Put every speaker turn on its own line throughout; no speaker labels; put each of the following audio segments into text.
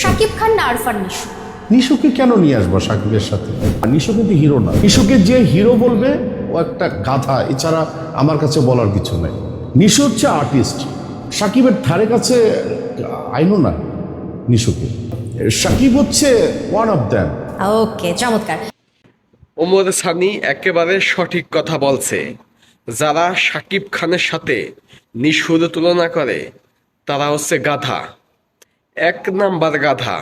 শাকিব খান না আরফান নিশু?
নিশুকে কেন নিয়ে আসব সাকিবের সাথে? আর নিশু কিন্তু হিরো না। নিশুকে যে হিরো বলবে ও একটা গাধা এছাড়া আমার কাছে বলার কিছু নেই। নিশু হচ্ছে আর্টিস্ট সাকিবের ধারে কাছে আইনো না নিশুকে। সাকিব হচ্ছে ওয়ান অফ দ্যাম
ওকে চমৎকার।
ওমর সানি একেবারে সঠিক কথা বলছে। যারা শাকিব খানের সাথে নিশুর তুলনা করে তারা হচ্ছে গাধা। এক নাম্বার গাধা।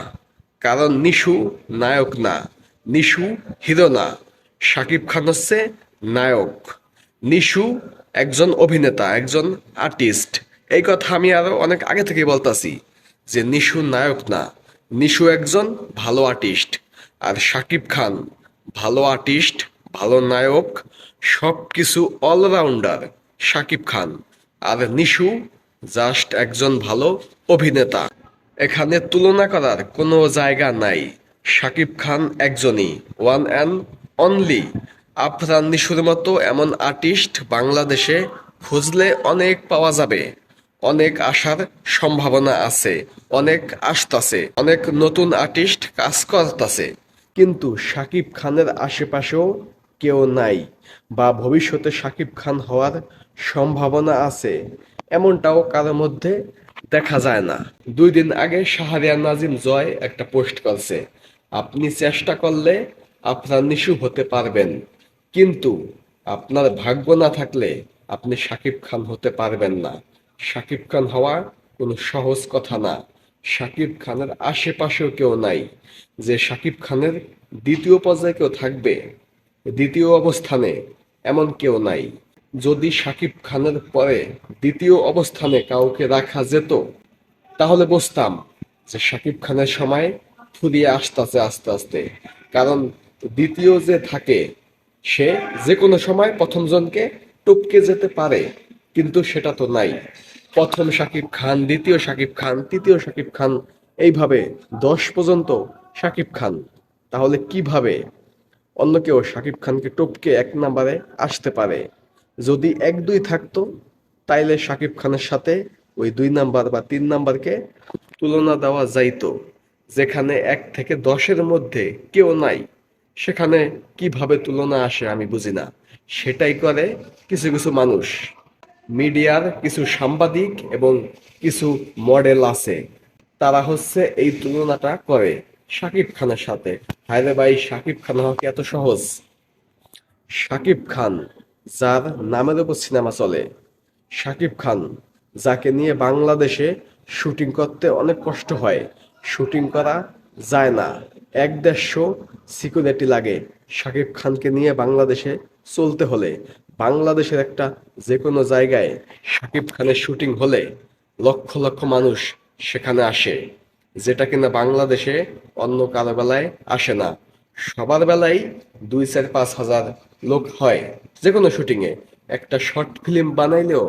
কারণ নিশু নায়ক না, নিশু হিরো না। শাকিব খান হচ্ছে নায়ক। নিশু একজন অভিনেতা, একজন আর্টিস্ট। এই কথা আমি আরও অনেক আগে থেকে বলতাছি যে নিশু নায়ক না, নিশু একজন ভালো আর্টিস্ট। আর শাকিব খান ভালো আর্টিস্ট, ভালো নায়ক সব কিছু অলরাউন্ডার শাকিব খান। আর নিশু জাস্ট একজন ভালো অভিনেতা। এখানে তুলনা করার কোনো জায়গা নাই। শাকিব খান একজনই ওয়ান অ্যান্ড অনলি আফরান নিশুর মতো এমন আর্টিস্ট বাংলাদেশে খুঁজলে অনেক পাওয়া যাবে। অনেক আসার সম্ভাবনা আছে, অনেক আসতাছে, অনেক নতুন আর্টিস্ট কাজ করতাছে। কিন্তু শাকিব খানের আশেপাশেও কেউ নাই, বা ভবিষ্যতে শাকিব খান হওয়ার সম্ভাবনা আছে। এমনটাও কারোর মধ্যে দেখা যায় না। দুই দিন আগে শাহরিয়ার নাজিম জয় একটা পোস্ট করছে, আপনি চেষ্টা করলে আপনার নিশু হতে পারবেন, কিন্তু আপনার ভাগ্য না থাকলে আপনি শাকিব খান হতে পারবেন না। শাকিব খান হওয়া কোনো সহজ কথা না। শাকিব খানের আশেপাশেও কেউ নাই, যে শাকিব খানের দ্বিতীয় পর্যায়ে কেউ থাকবে, দ্বিতীয় অবস্থানে এমন কেউ নাই। যদি শাকিব খানের পরে দ্বিতীয় অবস্থানে কাউকে রাখা যেত, তাহলে বুঝতাম যে শাকিব খানের সময় ফুরিয়ে আসতেছে আস্তে আস্তে। কারণ দ্বিতীয় যে থাকে, সে যে কোনো সময় প্রথম জনকে টপকে যেতে পারে, কিন্তু সেটা তো নাই। প্রথম শাকিব খান, দ্বিতীয় শাকিব খান, তৃতীয় শাকিব খান, এইভাবে দশ পর্যন্ত শাকিব খান। তাহলে কীভাবে অন্য কেউ শাকিব খানকে টপকে এক নাম্বারে আসতে পারে? যদি এক, দুই থাকতো, তাইলে শাকিব খানের সাথে ওই দুই নাম্বার বা তিন নাম্বারকে তুলনা দেওয়া যাইতো, যেখানে এক থেকে দশের মধ্যে কেউ নাই। সেখানে কীভাবে তুলনা আসে আমি বুঝি না। সেটাই করে কিছু কিছু মানুষ। মিডিয়ার কিছু সাংবাদিক এবং কিছু মডেল আছে। তারা হচ্ছে এই তুলনাটা করে শাকিব খানের সাথে। হায়রে ভাই, শাকিব খান হওয়া কি এত সহজ? শাকিব খান যার নামের উপর সিনেমা চলে। শাকিব খান, যাকে নিয়ে বাংলাদেশে শুটিং করতে অনেক কষ্ট হয়, শুটিং করা যায় না। এক দেড়শো সিকিউরিটি লাগে শাকিব খানকে নিয়ে বাংলাদেশে চলতে হলে। বাংলাদেশের একটা যে কোনো জায়গায় শাকিব খানের শুটিং হলে লক্ষ লক্ষ মানুষ সেখানে আসে, যেটা কিনা বাংলাদেশে অন্য কারও বেলায় আসে না। সবার বেলায় দুই চার পাঁচ হাজার লোক হয় যে কোনো শুটিংয়ে একটা শর্ট ফিল্ম বানাইলেও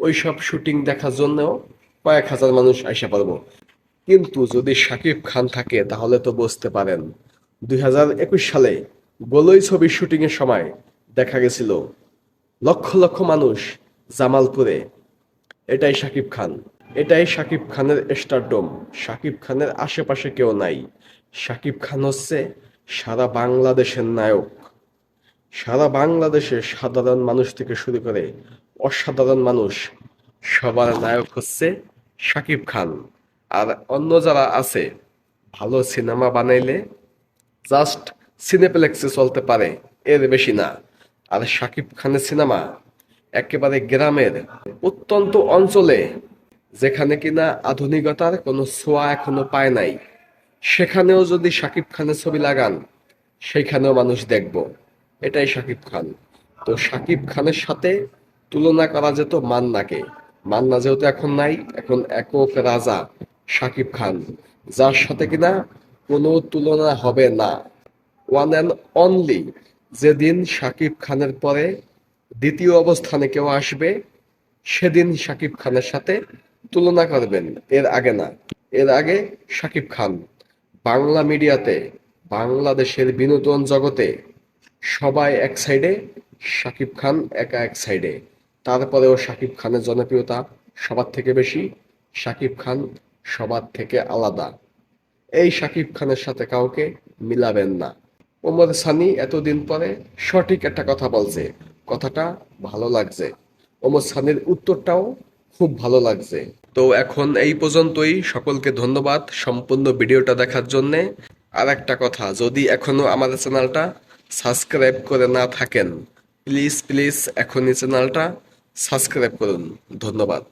ওই সব শুটিং দেখার জন্যও কয়েক হাজার মানুষ আইসা পারব কিন্তু যদি শাকিব খান থাকে, তাহলে তো বুঝতে পারেন, দুই হাজার একুশ সালে গোলই ছবির শুটিং এর সময় দেখা গেছিল লক্ষ লক্ষ মানুষ জামালপুরে। এটাই শাকিব খান। এটাই শাকিব খানের স্টারডম শাকিব খানের আশেপাশে কেউ নাই। শাকিব খান হচ্ছে সারা বাংলাদেশের নায়ক, সারা বাংলাদেশের সাধারণ মানুষ থেকে শুরু করে অসাধারণ মানুষ সবার নায়ক হচ্ছে শাকিব খান। আর অন্য যারা আছে, ভালো সিনেমা বানাইলে জাস্ট সিনেপ্লেক্সে চলতে পারে, এর বেশি না। আর শাকিব খানের সিনেমা একেবারে গ্রামের অত্যন্ত অঞ্চলে, যেখানে কিনা আধুনিকতার কোনো ছোঁয়া এখনও পায় নাই। সেখানেও যদি শাকিব খানের ছবি লাগান সেইখানেও মানুষ দেখব। এটাই শাকিব খান। তো শাকিব খানের সাথে তুলনা করা যেত মান্নাকে। মান্না যেহেতু এখন নাই, এখন একক রাজা শাকিব খান। যার সাথে কিনা কোনো তুলনা হবে না। ওয়ান অ্যান্ড অনলি যেদিন শাকিব খানের পরে দ্বিতীয় অবস্থানে কেউ আসবে, সেদিন শাকিব খানের সাথে তুলনা করবেন। এর আগে না, এর আগে শাকিব খান। বাংলা মিডিয়াতে, বাংলাদেশের বিনোদন জগতে সবাই এক সাইডে, শাকিব খান একা এক সাইডে। তারপরেও শাকিব খানের জনপ্রিয়তা সবার থেকে বেশি, শাকিব খান সবার থেকে আলাদা। এই শাকিব খানের সাথে কাউকে মিলাবেন না। ওমর সানি এতদিন পরে সঠিক একটা কথা বলছে, কথাটা ভালো লাগছে। ওমর সানির উত্তরটাও খুব ভালো লাগছে। তো এখন এই পর্যন্তই। সকলকে ধন্যবাদ সম্পূর্ণ ভিডিওটা দেখার জন্যে। আর একটা কথা, যদি এখনও আমাদের চ্যানেলটা সাবস্ক্রাইব করে না থাকেন প্লিজ প্লিজ এখনই চ্যানেলটা সাবস্ক্রাইব করুন। ধন্যবাদ।